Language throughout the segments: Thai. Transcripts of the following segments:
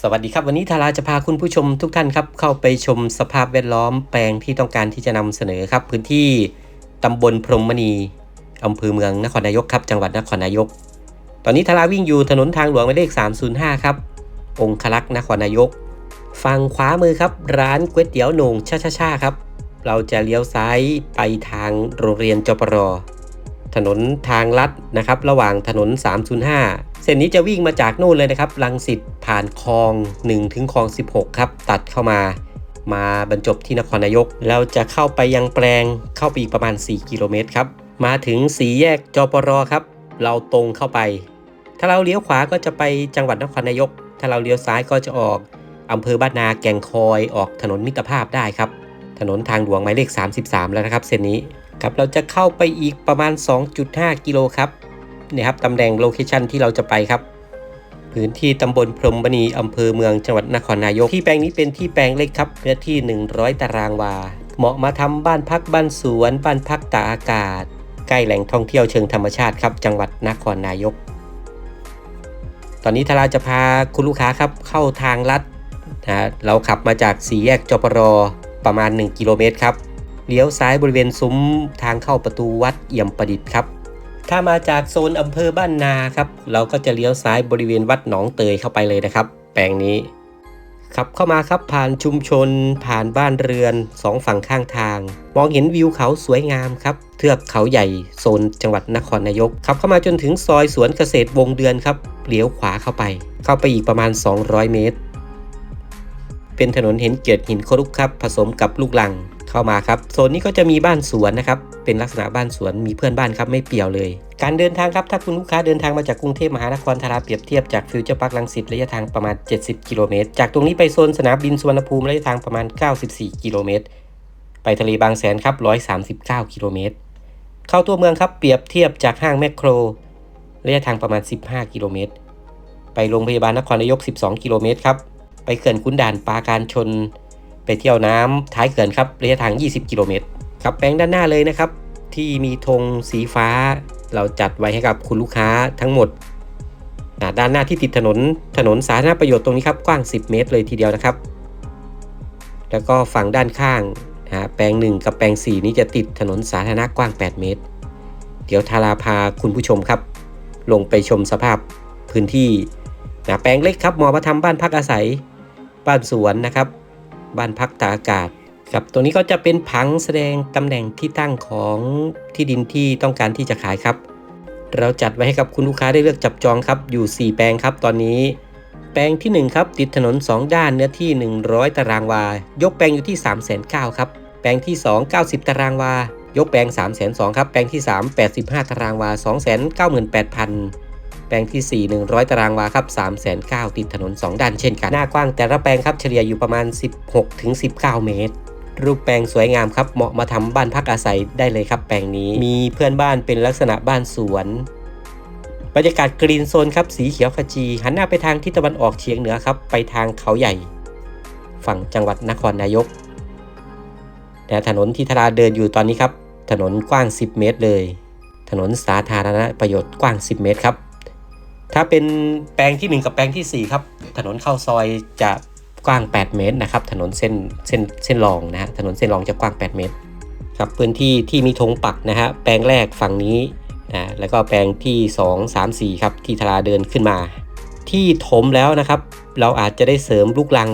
สวัสดีครับ วันนี้ทาราจะพาคุณผู้ชมทุกท่านครับเข้าไปชมสภาพแวดล้อมแปลงที่ต้องการที่จะนำเสนอครับ พื้นที่ตำบลพรหมณีอำเภอเมืองนครนายกครับ จังหวัดนครนายก ตอนนี้ทาราวิ่งอยู่ถนนทางหลวงหมายเลข 305 ครับ องคลักษ์นครนายก ฝั่งขวามือครับ ร้านก๋วยเตี๋ยวโหน่งชาชาชาครับ เราจะเลี้ยวซ้ายไปทางโรงเรียนจปรถนนทางลัดนะครับ ระหว่างถนน 305 เส้นนี้จะวิ่งมาจากนู่นเลยนะครับลังสิตผ่านคลอง 1 ถึงคลอง 16 ครับ ตัดเข้ามามาบรรจบที่นครนายก เราจะเข้าไปยังแปลงเข้าไปอีกประมาณ 4 กิโลเมตรครับ มาถึงสีแยกจปรครับ เราตรงเข้าไป ถ้าเราเลี้ยวขวาก็จะไปจังหวัดนครนายก ถ้าเราเลี้ยวซ้ายก็จะออกอำเภอบ้านนาแก่งคอยออกถนนมิตรภาพได้ครับ ถนนทางหลวงหมายเลข 33 แล้วนะครับเส้นนี้ครับเราจะเข้าไปอีกประมาณ 2.5 กิโลครับ นี่ยครับตำแหน่งโลเคชันที่เราจะไปครับ พื้นที่ตำบลพรหมณีอำเภอเมืองจังหวัดนครนายก ที่แปลงนี้เป็นที่แปลงเล็กครับเนื้อที่ 100 ตารางวา เหมาะมาทำบ้านพักบ้านสวน บ้านพักตากอากาศ ใกล้แหล่งท่องเที่ยวเชิงธรรมชาติครับ จังหวัดนครนายก ตอนนี้ทาราจะพาคุณลูกค้าครับเข้าทางลัดนะเราขับมาจากสี่แยกจปรประมาณ 1 กิโลเมตรครับเลี้ยวซ้ายบริเวณซุ้มทางเข้าประตูวัดเอี่ยมประดิษฐ์ครับ ถ้ามาจากโซนอำเภอบ้านนาครับ เราก็จะเลี้ยวซ้ายบริเวณวัดหนองเตยเข้าไปเลยนะครับ แปลงนี้ขับเข้ามาครับผ่านชุมชน ผ่านบ้านเรือนสองฝั่งข้างทาง มองเห็นวิวเขาสวยงามครับ เทือกเขาใหญ่โซนจังหวัดนครนายกขับเข้ามาจนถึงซอยสวนเกษตรวงเดือนครับเลี้ยวขวาเข้าไป เข้าไปอีกประมาณ 200 เมตร เป็นถนนเห็นเกียรติหินโครุกครับ ผสมกับลูกลัง เข้ามาครับโซนนี้ก็จะมีบ้านสวนนะครับเป็นลักษณะบ้านสวนมีเพื่อนบ้านครับไม่เปี่ยวเลย การเดินทางครับถ้าคุณลูกค้าเดินทางมาจากกรุงเทพมหานครทาราเปรียบเทียบจากฟิวเจอร์พาร์คลังสิตระยะทางประมาณ 70 กิโลเมตร จากตรงนี้ไปโซนสนามบินสุวรรณภูมิระยะทางประมาณ 94 กิโลเมตร ไปทะเลบางแสนครับ139 กิโลเมตร เข้าตัวเมืองครับเปรียบเทียบจากห้างแมคโครระยะทางประมาณ 15 กิโลเมตร ไปโรงพยาบาลนครนายก 12 กิโลเมตรครับ ไปเขื่อนขุนด่านปาการชน ไปเที่ยวน้ำท้ายเขื่อนครับระยะทาง 20 กิโลเมตรครับแปลงด้านหน้าเลยนะครับ ที่มีธงสีฟ้า เราจัดไว้ให้กับคุณลูกค้าทั้งหมด ด้านหน้าที่ติดถนนถนนสาธารณประโยชน์ตรงนี้ครับกว้าง 10 เมตรเลยทีเดียวนะครับ แล้วก็ฝั่งด้านข้างนะแปลง 1 กับแปลง 4 นี้จะติดถนนสาธารณะกว้าง 8 เมตร เดี๋ยวทาราพาคุณผู้ชมครับ ลงไปชมสภาพพื้นที่นะแปลงเล็กครับเหมาะมาทำบ้านพักอาศัย บ้านสวนนะครับ บ้านพักตากอากาศครับตรงนี้ก็จะเป็นผังแสดงตำแหน่งที่ตั้งของที่ดินที่ต้องการที่จะขายครับ เราจัดไว้ให้กับคุณลูกค้าได้เลือกจับจองครับอยู่ 4 แปลงครับตอนนี้ แปลงที่ 1 ครับ ติดถนน 2 ด้านเนื้อที่ 100 ตารางวา ยกแปลงอยู่ที่ 3 9 0 0 0ครับ แปลงที่ 2 90 ตารางวา ยกแปลง 3 2 0 0 0ครับ แปลงที่ 3 85 ตารางวา 298,000 แปลงที่ 4 100 ตารางวาครับ3 9 0 0 0ติดถนน 2 ด้านเช่นกัน หน้ากว้างแต่ละแปลงครับเฉลี่ยอยู่ประมาณ 16-19 เมตรรูปแปลงสวยงามครับ เหมาะมาทำบ้านพักอาศัยได้เลยครับ แปลงนี้มีเพื่อนบ้านเป็นลักษณะบ้านสวน บรรยากาศกรีนโซนครับ สีเขียวขจี หันหน้าไปทางทิศตะวันออกเฉียงเหนือครับ ไปทางเขาใหญ่ ฝั่งจังหวัดนครนายกแต่ถนนที่ธราเดินอยู่ตอนนี้ครับ ถนนกว้าง 10 เมตรเลย ถนนสาธารณประโยชน์กว้าง 10 เมตรครับ ถ้าเป็นแปลงที่ 1 กับแปลงทีสี่ 4 ครับ ถนนเข้าซอยจะกว้าง 8 เมตรนะครับ ถนนเส้นเส้นเส้นรองนะฮะ ถนนเส้นรองจะกว้าง 8 เมตร ครับ พื้นที่ที่มีธงปักนะฮะ แปลงแรกฝั่งนี้นะ แล้วก็แปลงที่ 2 3 4 ครับ ที่ทลาเดินขึ้นมา ที่ถมแล้วนะครับ เราอาจจะได้เสริมลูกลัง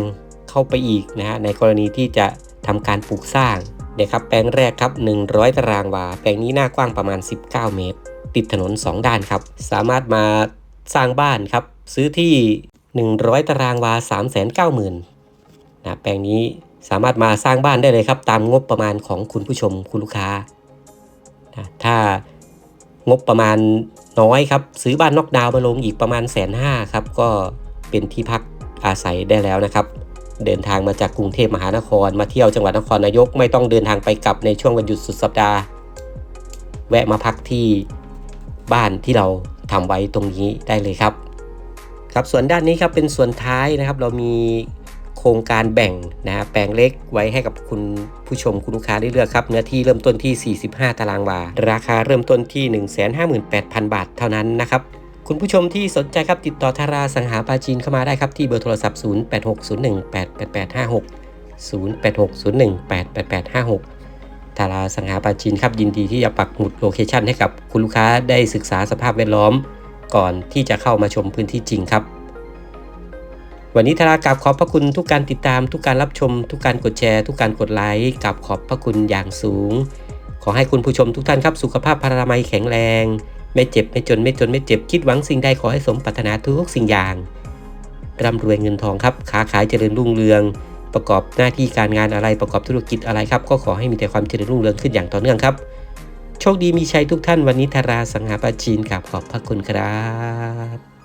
เข้าไปอีกนะฮะ ในกรณีที่จะทำการปลูกสร้างเนี่ยครับ แปลงแรกครับ 100 ตารางวา แปลงนี้หน้ากว้างประมาณ 19 เมตร ติดถนน 2 ด้านครับ สามารถมา สร้างบ้านครับ ซื้อที่ 100 ตารางวา 390,000นะแปลงนี้สามารถมาสร้างบ้านได้เลยครับ ตามงบประมาณของคุณผู้ชมคุณลูกค้านะถ้างบประมาณน้อยครับ ซื้อบ้านนอกดาวมาลงอีกประมาณแสนห้าครับ ก็เป็นที่พักอาศัยได้แล้วนะครับ เดินทางมาจากกรุงเทพมหานคร มาเที่ยวจังหวัดนครนายกไม่ต้องเดินทางไปกลับในช่วงวันหยุดสุดสัปดาห์ แวะมาพักที่บ้านที่เรา ทำไว้ตรงนี้ได้เลยครับ ครับส่วนด้านนี้ครับเป็นส่วนท้ายนะครับ เรามีโครงการแบ่งนะฮะแปลงเล็กไว้ให้กับคุณผู้ชมคุณลูกค้าได้เลือกครับ เนื้อที่เริ่มต้นที่ 45 ตารางวา ราคาเริ่มต้นที่ 158,000 บาทเท่านั้นนะครับคุณผู้ชมที่สนใจครับติดต่อทาราสังหาปาจีนเข้ามาได้ครับที่เบอร์โทรศัพท์ 0860188856 0860188856 ทาราสังหาปาจีนครับยินดีที่จะปักหมุดโลเคชันให้กับคุณลูกค้าได้ศึกษาสภาพแวดล้อม ก่อนที่จะเข้ามาชมพื้นที่จริงครับ วันนี้ทารากราบขอบพระคุณทุกการติดตาม ทุกการรับชม ทุกการกดแชร์ ทุกการกดไลค์กราบขอบพระคุณอย่างสูง ขอให้คุณผู้ชมทุกท่านครับสุขภาพพลานามัยแข็งแรง ไม่เจ็บไม่จนไม่จนไม่เจ็บคิดหวังสิ่งใดขอให้สมปรารถนาทุกสิ่งอย่างร่ำรวยเงินทองครับค้าขายเจริญรุ่งเรือง ประกอบหน้าที่การงานอะไรประกอบธุรกิจอะไรครับ ก็ขอให้มีแต่ความเจริญรุ่งเรืองขึ้นอย่างต่อเนื่องครับ โชคดีมีชัยทุกท่านวันนี้ธาราสังหาปาจีนกับขอบพระคุณครับ